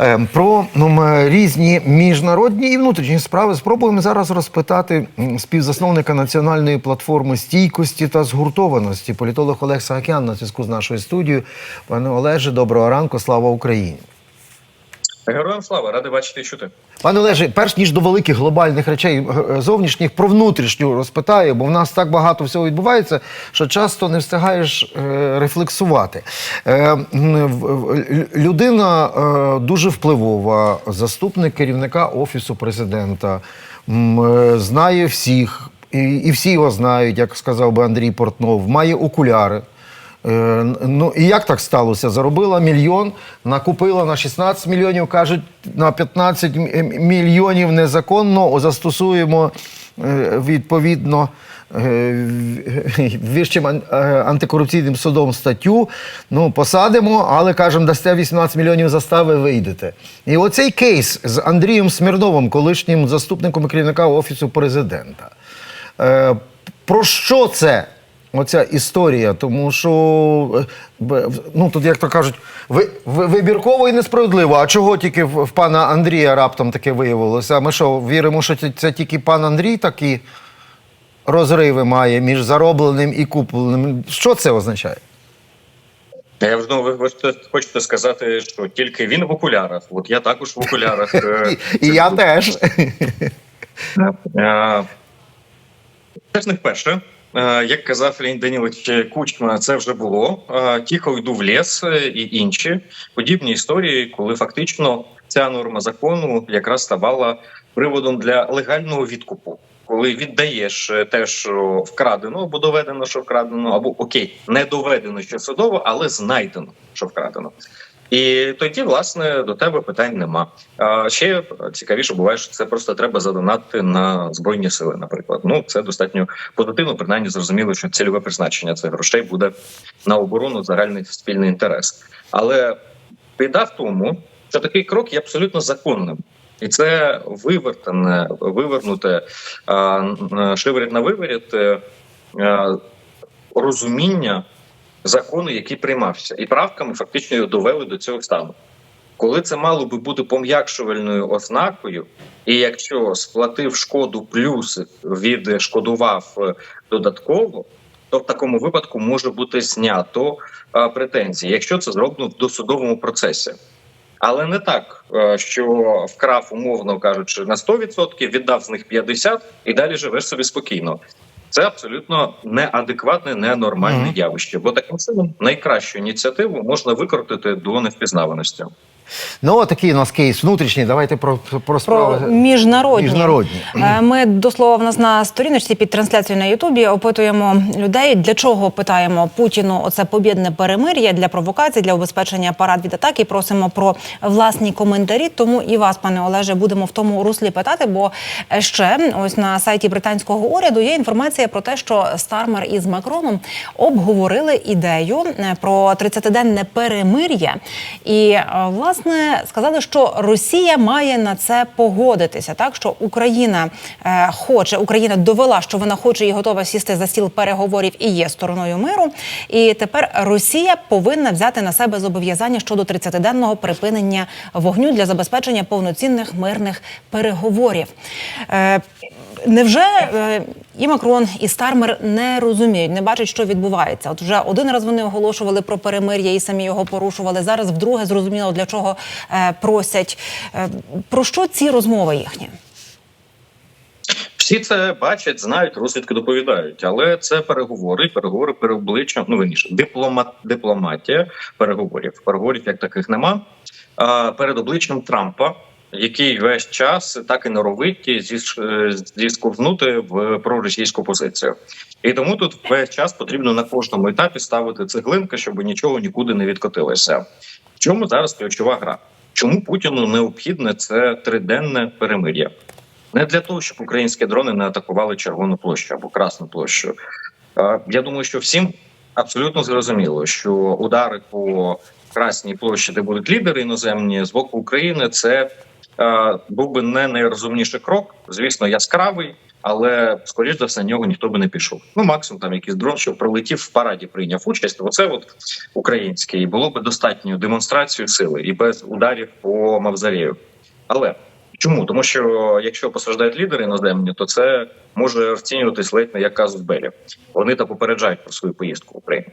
Е, Про ну, різні міжнародні і внутрішні справи спробуємо зараз розпитати співзасновника національної платформи стійкості та згуртованості. Політолог Олег Саакян на зв'язку з нашою студією. Пане Олеже, доброго ранку, слава Україні. Героям слава, радий бачити чути. Пане Олеже, перш ніж до великих глобальних речей е, зовнішніх, про внутрішню розпитаю, бо в нас так багато всього відбувається, що часто не встигаєш е, рефлексувати. Е, людина е, дуже впливова, заступник керівника офісу президента, е, знає всіх, і, і всі його знають, як сказав би Андрій Портнов, має окуляри. Е, Ну і як так сталося? Заробила мільйон, накупила на 16 мільйонів, кажуть, на 15 м- м- мільйонів незаконно застосуємо е, відповідно е, вищим антикорупційним судом статтю. Ну, посадимо, але кажемо, дасте 18 мільйонів застави, вийдете. І оцей кейс з Андрієм Смірновим, колишнім заступником керівника офісу президента. Про що це? Оця історія, тому що е, ну тут, як то кажуть, ви, ви, вибірково і несправедливо. А чого тільки в, в пана Андрія раптом таке виявилося? Ми що, віримо, що це, це тільки пан Андрій такі розриви має між заробленим і купленим? Що це означає? Я ну, ви, ви хочете сказати, що тільки він в окулярах. От я також в окулярах. Е, І, і я теж. е, Це ж не вперше. Е, Як казав Леонід Данілович Кучма, це вже було. Е, Тихо йду в ліс е, і інші подібні історії, коли фактично ця норма закону якраз ставала приводом для легального відкупу. Коли віддаєш те, що вкрадено, або доведено, що вкрадено, або окей, не доведено ще судово, але знайдено, що вкрадено. І тоді, власне, до тебе питань нема. А ще цікавіше буває, що це просто треба задонати на збройні сили. Наприклад, ну це достатньо позитивно. Принаймні зрозуміло, що цільове призначення цих грошей буде на оборону загальний спільний інтерес. Але біда в тому, що такий крок є абсолютно законним. І це вивертане, вивернуте шиворіт на виворіт е, розуміння закону, який приймався, і правками фактично його довели до цього стану. Коли це мало би бути пом'якшувальною ознакою, і якщо сплатив шкоду плюс відшкодував е, додатково, то в такому випадку може бути знято е, претензії, якщо це зроблено в досудовому процесі. Але не так, е, що вкрав, умовно кажучи, на 100%, віддав з них 50% і далі живеш собі спокійно. Це абсолютно неадекватне, ненормальне Мгм. явище, бо таким чином найкращу ініціативу можна викрутити до невпізнаваності. Ну, такий у нас кейс внутрішній. Давайте про, про Про справи міжнародні. міжнародні. Е, Ми до слова в нас на сторіночці під трансляцією на Ютубі опитуємо людей, для чого питаємо Путіну оце побєдне перемир'я для провокацій, для убезпечення парад від атаки. Просимо про власні коментарі. Тому і вас, пане Олеже, будемо в тому руслі питати. Бо ще ось на сайті британського уряду є інформація про те, що Стармер із Макроном обговорили ідею е, про 30-денне перемир'я, і е, власне сказали, що Росія має на це погодитися. Так що Україна е, хоче, Україна довела, що вона хоче і готова сісти за стіл переговорів і є стороною миру. І тепер Росія повинна взяти на себе зобов'язання щодо 30-денного припинення вогню для забезпечення повноцінних мирних переговорів. Е, Невже е, і Макрон, і Стармер не розуміють, не бачать, що відбувається? От вже один раз вони оголошували про перемир'я і самі його порушували. Зараз вдруге зрозуміло, для чого е, просять. Е, про що ці розмови їхні? Всі це бачать, знають, розвідки доповідають, але це переговори, переговори переобличчям. Ну верніше, дипломат, дипломатія переговорів. Переговорів як таких нема. Перед обличчям Трампа, який весь час так і норовить е, в проросійську позицію. І тому тут весь час потрібно на кожному етапі ставити цеглинки, щоб нічого нікуди не відкотилося. В чому зараз ключова гра? Чому Путіну необхідне це триденне перемир'я? Не для того, щоб українські дрони не атакували Червону площу або Красну площу. Я думаю, що всім абсолютно зрозуміло, що удари по Красній площі, де будуть лідери іноземні з боку України, це був би не найрозумніший крок. Звісно, яскравий, але скоріш за все на нього ніхто би не пішов. Ну максимум там якийсь дрон, що пролетів в параді, прийняв участь. Оце от українське, і було б достатньо демонстрацію сили і без ударів по мавзолею. Але чому? Тому що якщо постраждають лідери іноземні, то це може розцінюватись ледь не як казус Белі. Вони та попереджають про свою поїздку в Україну.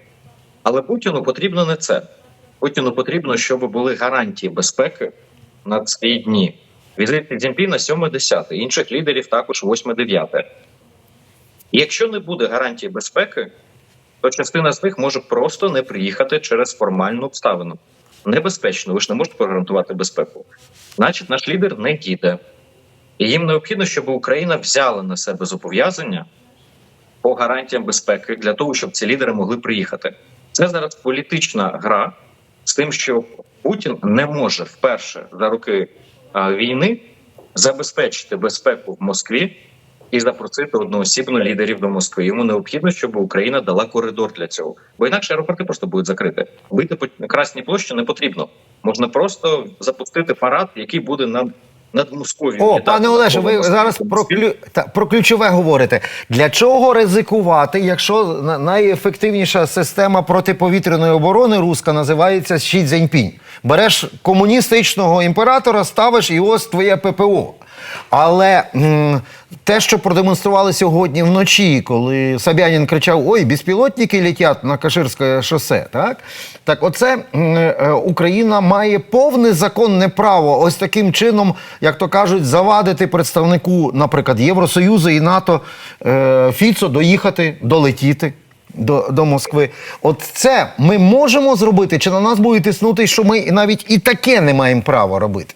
Але Путіну потрібно не це. Путіну потрібно, щоб були гарантії безпеки на ці дні. Візит Цзіньпіна 7-10, інших лідерів також 8-9. Якщо не буде гарантії безпеки, то частина з них може просто не приїхати через формальну обставину. Небезпечно, ви ж не можете гарантувати безпеку. Значить, наш лідер не їде. І їм необхідно, щоб Україна взяла на себе зобов'язання по гарантіям безпеки для того, щоб ці лідери могли приїхати. Це зараз політична гра з тим, що Путін не може вперше за роки війни забезпечити безпеку в Москві і запросити одноосібно лідерів до Москви. Йому необхідно, щоб Україна дала коридор для цього, бо інакше аеропорти просто будуть закриті. Вийти по Красній площі не потрібно. Можна просто запустити парад, який буде над, над Московією. О, так, пане Олеже, ви навколо зараз про, клю... та, про ключове говорите. Для чого ризикувати, якщо на- найефективніша система протиповітряної оборони руска називається Ші Цзіньпінь? Береш комуністичного імператора, ставиш і ось твоє ППО. Але м, те, що продемонстрували сьогодні вночі, коли Собянін кричав: Ой, безпілотники летять на Каширське шосе, так? Так, оце м, е, Україна має повне законне право ось таким чином, як то кажуть, завадити представнику, наприклад, Євросоюзу і НАТО е, Фіцо доїхати, долетіти. До, до Москви, от це ми можемо зробити, чи на нас буде тиснути, що ми навіть і таке не маємо права робити?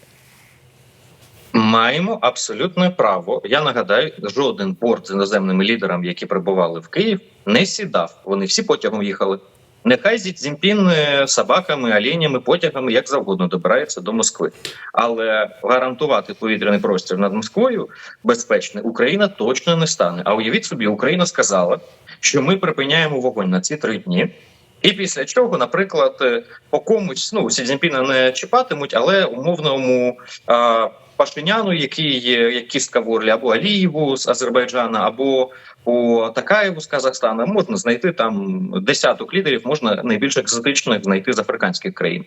Маємо абсолютне право. Я нагадаю, жоден борт з іноземними лідерами, які прибували в Київ, не сідав. Вони всі потягом їхали. Нехай Зі Цзіньпін е, собаками, оленями, потягами як завгодно добирається до Москви. Але гарантувати повітряний простір над Москвою безпечний Україна точно не стане. А уявіть собі, Україна сказала, що ми припиняємо вогонь на ці три дні. І після чого, наприклад, е, по комусь ну Сі Цзіньпіна не чіпатимуть, але умовному а, Пашиняну, який є як кістка в орлі, або Алієву з Азербайджана, або по Такаєву з Казахстана, можна знайти там десяток лідерів, можна найбільш екзотичних знайти з африканських країн.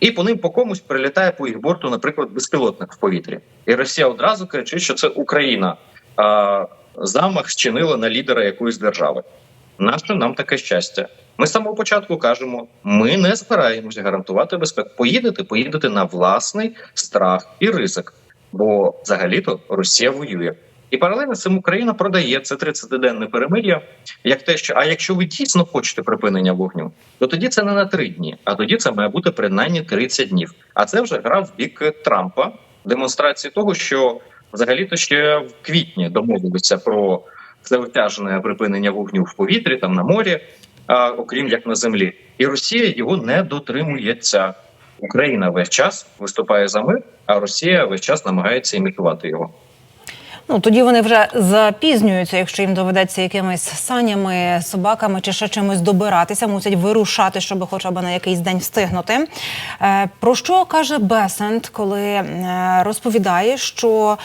І по ним по комусь прилітає по їх борту, наприклад, безпілотник в повітрі. І Росія одразу кричить, що це Україна а, замах зчинила на лідера якоїсь держави. Наше нам таке щастя. Ми з самого початку кажемо: ми не збираємося гарантувати безпеку. Поїдете, поїдете на власний страх і ризик. Бо взагалі-то Росія воює. І паралельно з цим Україна продає це 30-денне перемир'я, як те, що а якщо ви дійсно хочете припинення вогню, то тоді це не на три дні, а тоді це має бути принаймні 30 днів. А це вже гра в бік Трампа, демонстрації того, що взагалі-то ще в квітні домовилися про всеосяжне припинення вогню в повітрі, там на морі, а, окрім як на землі, і Росія його не дотримується. Україна весь час виступає за мир, а Росія весь час намагається імітувати його. Ну тоді вони вже запізнюються, якщо їм доведеться якимись санями, собаками чи ще чимось добиратися, мусять вирушати, щоб хоча б на якийсь день встигнути. Е, про що каже Бесент, коли е, розповідає, що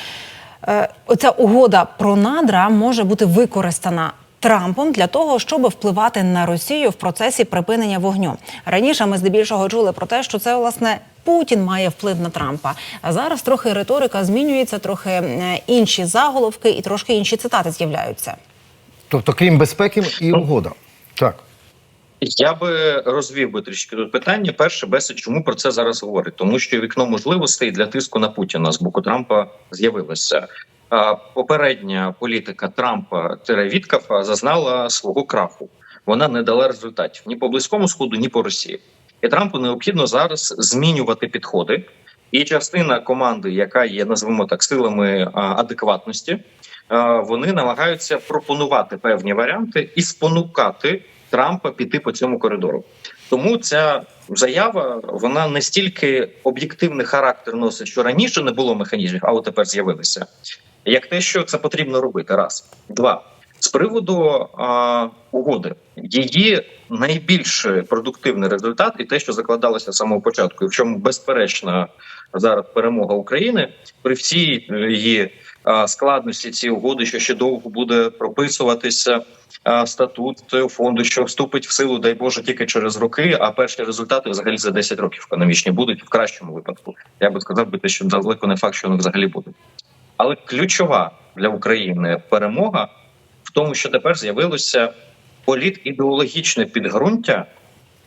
е, оця угода про надра може бути використана. Трампом для того, щоб впливати на Росію в процесі припинення вогню раніше ми здебільшого чули про те, що це власне Путін має вплив на Трампа. А зараз трохи риторика змінюється, трохи е, інші заголовки і трошки інші цитати з'являються. Тобто, крім безпеки і угода. Так. Я би розвів би трішки тут питання. Перше, Бесед, чому про це зараз говорить? Тому що вікно можливостей для тиску на Путіна з боку Трампа з'явилося. Попередня політика Трампа Віткафа зазнала свого краху. Вона не дала результатів ні по близькому сходу, ні по Росії. І Трампу необхідно зараз змінювати підходи. І частина команди, яка є, назвемо так, силами адекватності, вони намагаються пропонувати певні варіанти і спонукати Трампа піти по цьому коридору. Тому ця заява вона не стільки об'єктивний характер носить, що раніше не було механізмів, а от тепер з'явилися. Як те, що це потрібно робити, раз два з приводу а, угоди, її найбільш продуктивний результат, і те, що закладалося з самого початку, і в чому безперечна зараз перемога України при всій е, її е, складності цієї угоди, що ще довго буде прописуватися е, статут фонду, що вступить в силу, дай Боже, тільки через роки. А перші результати взагалі за 10 років економічні будуть в кращому випадку. Я би сказав би те, що далеко не факт, що вони взагалі будуть. Але ключова для України перемога в тому, що тепер з'явилося політідеологічне підґрунтя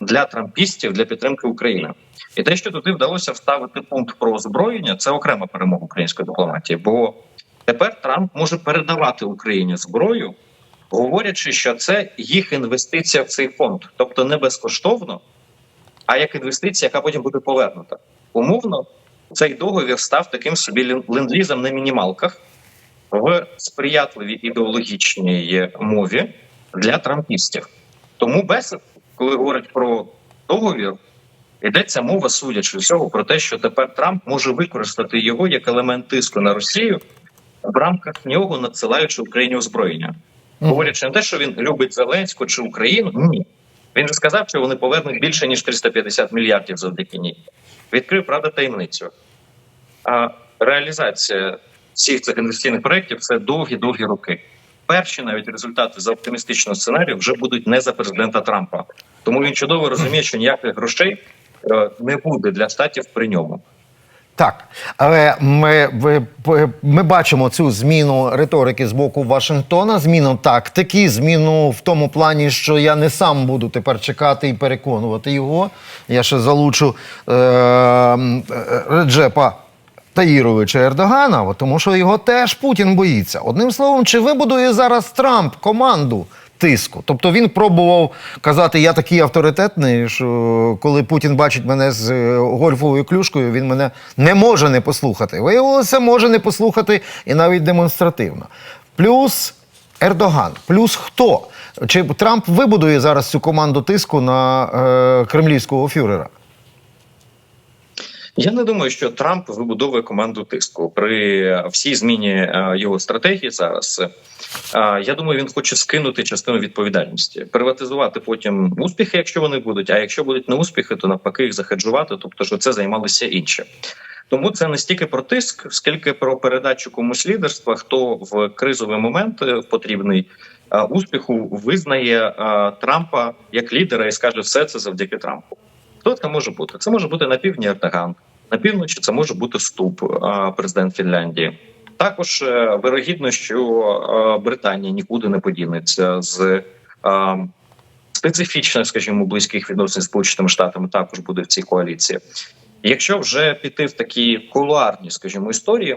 для трампістів для підтримки України. І те, що туди вдалося вставити пункт про озброєння, це окрема перемога української дипломатії. Бо тепер Трамп може передавати Україні зброю, говорячи, що це їх інвестиція в цей фонд, тобто не безкоштовно, а як інвестиція, яка потім буде повернута. Умовно, цей договір став таким собі лен- ленд-лізом на мінімалках в сприятливій ідеологічній мові для трампістів. Тому без коли говорять про договір, йдеться мова, судячи всього, про те, що тепер Трамп може використати його як елемент тиску на Росію в рамках нього, надсилаючи Україні озброєння. Говорячи не те, що він любить Зеленську чи Україну, ні. Він же сказав, що вони повернуть більше ніж 350 мільярдів завдяки ній. Відкрив правда таємницю. А реалізація всіх цих інвестиційних проєктів це довгі-довгі роки. Перші навіть результати за оптимістичного сценарію вже будуть не за президента Трампа. Тому він чудово розуміє, що ніяких грошей е, не буде для штатів при ньому. Так, але ми, ми бачимо цю зміну риторики з боку Вашингтона, зміну тактики, зміну в тому плані, що я не сам буду тепер чекати і переконувати його. Я ще залучу е- е, Реджепа Таїровича Ердогана, тому що його теж Путін боїться. Одним словом, чи вибудує зараз Трамп команду тиску? Тобто він пробував казати, я такий авторитетний, що коли Путін бачить мене з е, гольфовою клюшкою, він мене не може не послухати. Виявилося, може не послухати і навіть демонстративно. Плюс Ердоган, плюс хто? Чи Трамп вибудує зараз цю команду тиску на е, кремлівського фюрера? Я не думаю, що Трамп вибудовує команду тиску при всій зміні е, його стратегії зараз. е, Я думаю, він хоче скинути частину відповідальності, приватизувати потім успіхи, якщо вони будуть. А якщо будуть не успіхи, то навпаки їх захеджувати, тобто що це займалися інші. Тому це не стільки про тиск, скільки про передачу комусь лідерства, хто в кризовий момент е, потрібний успіху визнає Трампа як лідера і скаже, все це завдяки Трампу. Хто це може бути? Це може бути на півдні Ердоган, на півночі це може бути Ступ, президент Фінляндії. Також е, вирогідно, що е, Британія нікуди не подінеться з е, специфічних, скажімо, близьких відносин з Сполученими Штатами. Також буде в цій коаліції. Якщо вже піти в такі кулуарні, скажімо, історії,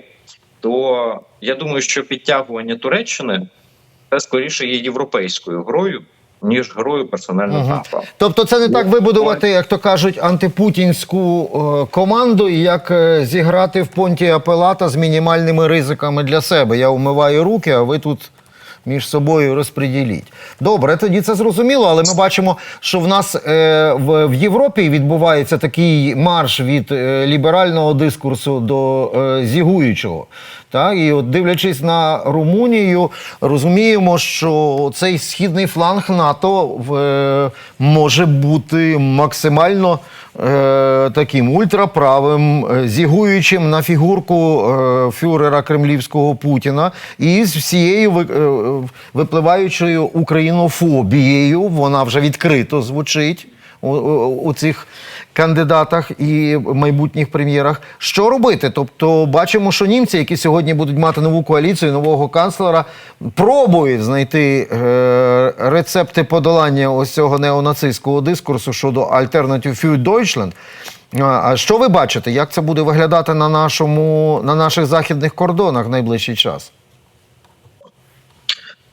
то я думаю, що підтягування Туреччини це скоріше є європейською грою, ніж грою персонально Мгм. Трампа. Тобто це не так вибудувати, як то кажуть, антипутінську е, команду, як е, зіграти в понті апелата з мінімальними ризиками для себе. Я вмиваю руки, а ви тут між собою розподіліть. Добре, тоді це зрозуміло, але ми бачимо, що в нас е, в, в Європі відбувається такий марш від е, ліберального дискурсу до е, зігуючого. Так, і от дивлячись на Румунію, розуміємо, що цей східний фланг НАТО е, може бути максимально е, таким ультраправим, е, зігуючим на фігурку е, фюрера кремлівського Путіна і з всією ви- випливаючою українофобією, вона вже відкрито звучить у, у, у цих кандидатах і майбутніх прем'єрах. Що робити? Тобто, бачимо, що німці, які сьогодні будуть мати нову коаліцію, нового канцлера, пробують знайти е, рецепти подолання ось цього неонацистського дискурсу щодо Alternative für Deutschland. А, що ви бачите? Як це буде виглядати на нашому на наших західних кордонах в найближчий час?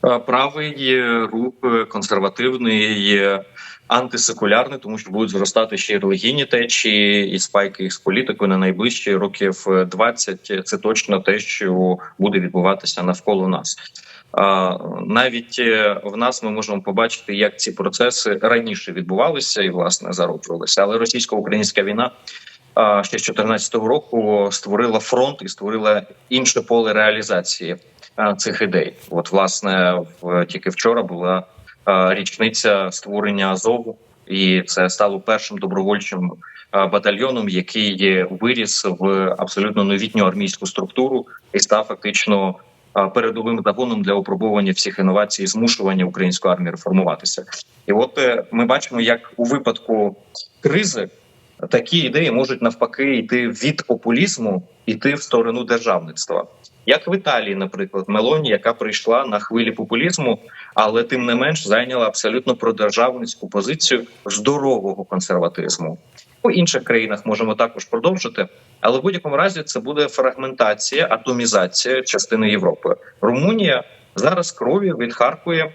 Е, Правий рух е, консервативний, антисекулярний, тому що будуть зростати ще й релігійні течії і спайки їх з політикою на найближчі років е, 20. Це точно те, що буде відбуватися навколо нас. Навіть е, в нас ми можемо побачити, як ці процеси раніше відбувалися і власне зароджувалися. Але російсько-українська війна ще з 2014 року створила фронт і створила інше поле реалізації цих ідей. От, власне, тільки вчора була річниця створення Азову, і це стало першим добровольчим е, батальйоном, який виріс в абсолютно новітню армійську структуру і став фактично е, передовим загоном для опробування всіх інновацій, змушування української армії реформуватися. І от е, ми бачимо, як у випадку кризи такі ідеї можуть навпаки йти від популізму, йти в сторону державництва. Як в Італії, наприклад, Мелоні, яка прийшла на хвилі популізму, але тим не менш зайняла абсолютно продержавницьку позицію здорового консерватизму. У інших країнах можемо також продовжити, але в будь-якому разі це буде фрагментація, атомізація частини Європи. Румунія зараз крові відхаркує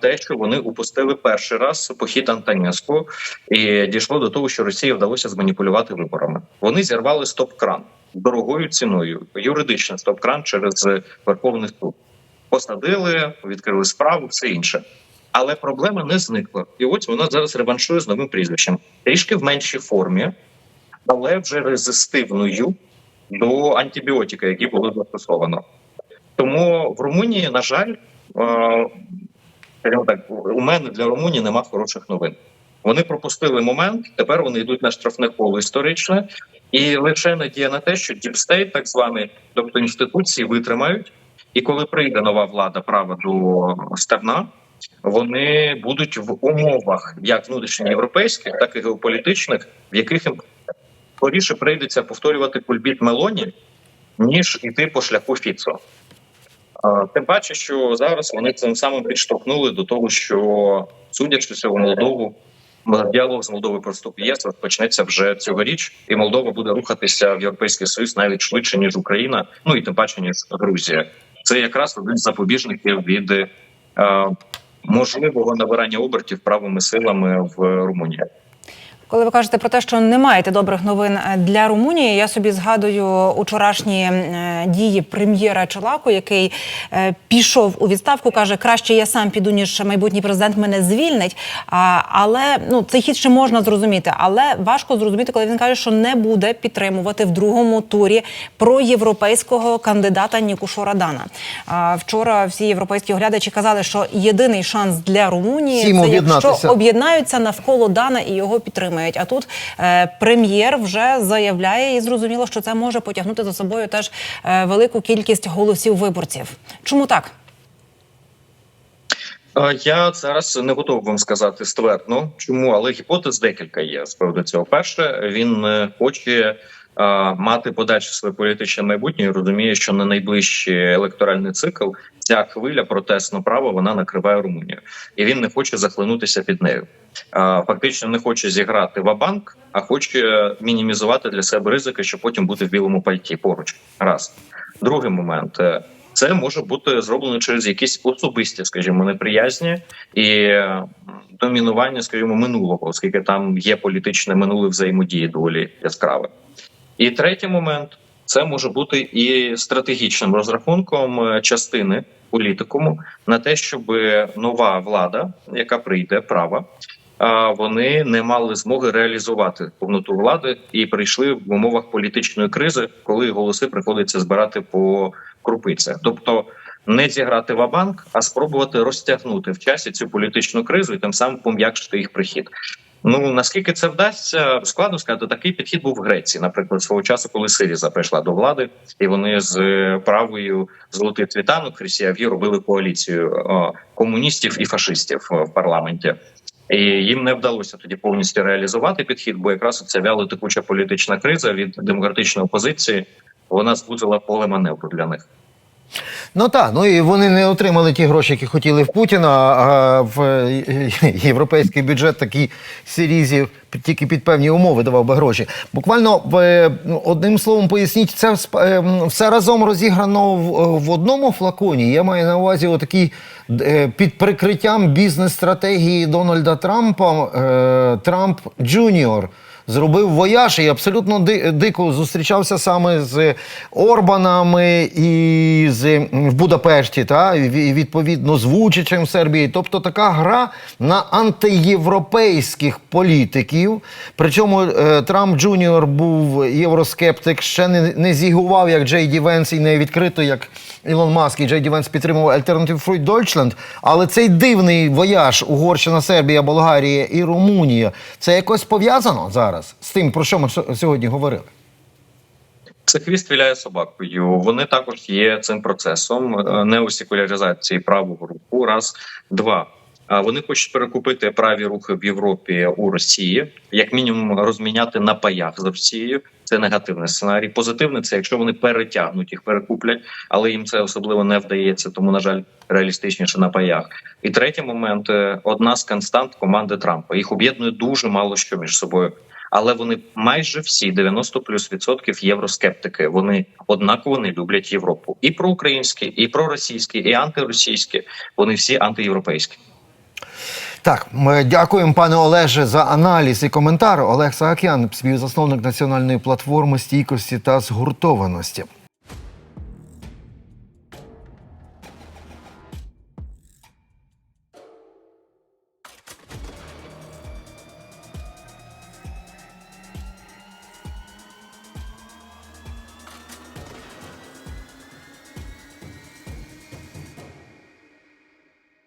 те, що вони упустили перший раз похід Антонеску, і дійшло до того, що Росії вдалося зманіпулювати виборами. Вони зірвали стоп-кран дорогою ціною, юридичний стоп-кран через Верховний суд. Посадили, відкрили справу, все інше. Але проблема не зникла. І ось вона зараз реваншує з новим прізвищем. Трішки в меншій формі, але вже резистивною до антибіотика, які було застосовано. Тому в Румунії, на жаль, е, так, у мене для Румунії нема хороших новин. Вони пропустили момент. Тепер вони йдуть на штрафне коло історичне, і лише надія на те, що діпстейт, так званий, тобто інституції, витримають. І коли прийде нова влада права до стегна, вони будуть в умовах як внутрішньоєвропейських, так і геополітичних, в яких їм скоріше прийдеться повторювати кульбіт Мелоні, ніж іти по шляху Фіцо. Тим паче, що зараз вони цим самим підштовхнули до того, що судячи цього Молдову, діалог з Молдовою про вступ ЄС розпочнеться вже цьогоріч, і Молдова буде рухатися в Європейський Союз навіть швидше ніж Україна, ну і тим паче ніж Грузія. Це якраз один з запобіжників від е, можливого набирання обертів правими силами в Румунії. Коли ви кажете про те, що не маєте добрих новин е, для Румунії, я собі згадую учорашні е, дії прем'єра Чолаку, який е, пішов у відставку, каже, краще я сам піду, ніж майбутній президент мене звільнить. Але ну цей хід ще можна зрозуміти, але важко зрозуміти, коли він каже, що не буде підтримувати в другому турі проєвропейського кандидата Нікушу Радана. Вчора всі європейські оглядачі казали, що єдиний шанс для Румунії Всім це якщо об'єднаються навколо Дана і його підтримують. А тут е, прем'єр вже заявляє, і зрозуміло, що це може потягнути за собою теж е, велику кількість голосів виборців. Чому так? Е, Я зараз не готовий вам сказати ствердно, чому, але гіпотез декілька є з приводу цього. Перше, він хоче мати подальше своє політичне майбутнє і розуміє, що на найближчий електоральний цикл ця хвиля протестного права вона накриває Румунію, і він не хоче захлинутися під нею. Е, Фактично не хоче зіграти ва-банк, а хоче мінімізувати для себе ризики, щоб потім бути в білому пальті поруч. Раз другий момент. е, це може бути зроблено через якісь особисті, скажімо, неприязні і е, домінування, скажімо, минулого, оскільки там є політичне минуле взаємодії доволі яскраве. І третій момент це може бути і стратегічним розрахунком е, частини політикуму на те, щоб нова влада, яка прийде права, вони не мали змоги реалізувати повноту влади і прийшли в умовах політичної кризи, коли голоси приходиться збирати по крупицях. Тобто не зіграти ва-банк, а спробувати розтягнути в часі цю політичну кризу і тим самим пом'якшити їх прихід. Ну наскільки це вдасться, складно сказати. Такий підхід був в Греції, наприклад, свого часу, коли Сиріза прийшла до влади, і вони з е, правою золотий цвітанок Хрисіаві робили коаліцію е, комуністів і фашистів е, в парламенті. І їм не вдалося тоді повністю реалізувати підхід, бо якраз ця вяло текуча політична криза від демократичної опозиції вона звузила поле маневру для них. Ну так, ну і вони не отримали ті гроші, які хотіли в Путіна. А в е, європейський бюджет такий Сирізі тільки під певні умови давав би гроші. Буквально е, одним словом поясніть, це е, все разом розіграно в, одному флаконі. Я маю на увазі отакий е, під прикриттям бізнес-стратегії Дональда Трампа е, Трамп Джуніор зробив вояж і абсолютно дико зустрічався саме з Орбанами і з в Будапешті, та відповідно з Вучичем в Сербії. Тобто така гра на антиєвропейських політиків. Причому е, Трамп Джуніор був євроскептик, ще не, не зігував як Джей Ді Венс і не відкрито, як Ілон Маск і Джей Ді Венс підтримував Alternative Fruit Deutschland. Але цей дивний вояж Угорщина, Сербія, Болгарія і Румунія це якось пов'язано зараз. Зараз з тим, про що ми сьогодні говорили? Це хвіст віляє собакою. Вони також є цим процесом е, неосекуляризації правого руху. Раз, два. А вони хочуть перекупити праві рухи в Європі у Росії, як мінімум розміняти на паях з Росією. Це негативний сценарій. Позитивний це якщо вони перетягнуть їх, перекуплять, але їм це особливо не вдається. Тому на жаль, реалістичніше на паях. І третій момент е, одна з констант команди Трампа. Їх об'єднує дуже мало що між собою. Але вони майже всі 90 плюс відсотків євроскептики. Вони однаково не люблять Європу. І проукраїнські, і проросійські, і антиросійські. Вони всі антиєвропейські. Так, ми дякуємо, пане Олеже, за аналіз і коментар. Олег Саакян, співзасновник національної платформи стійкості та згуртованості.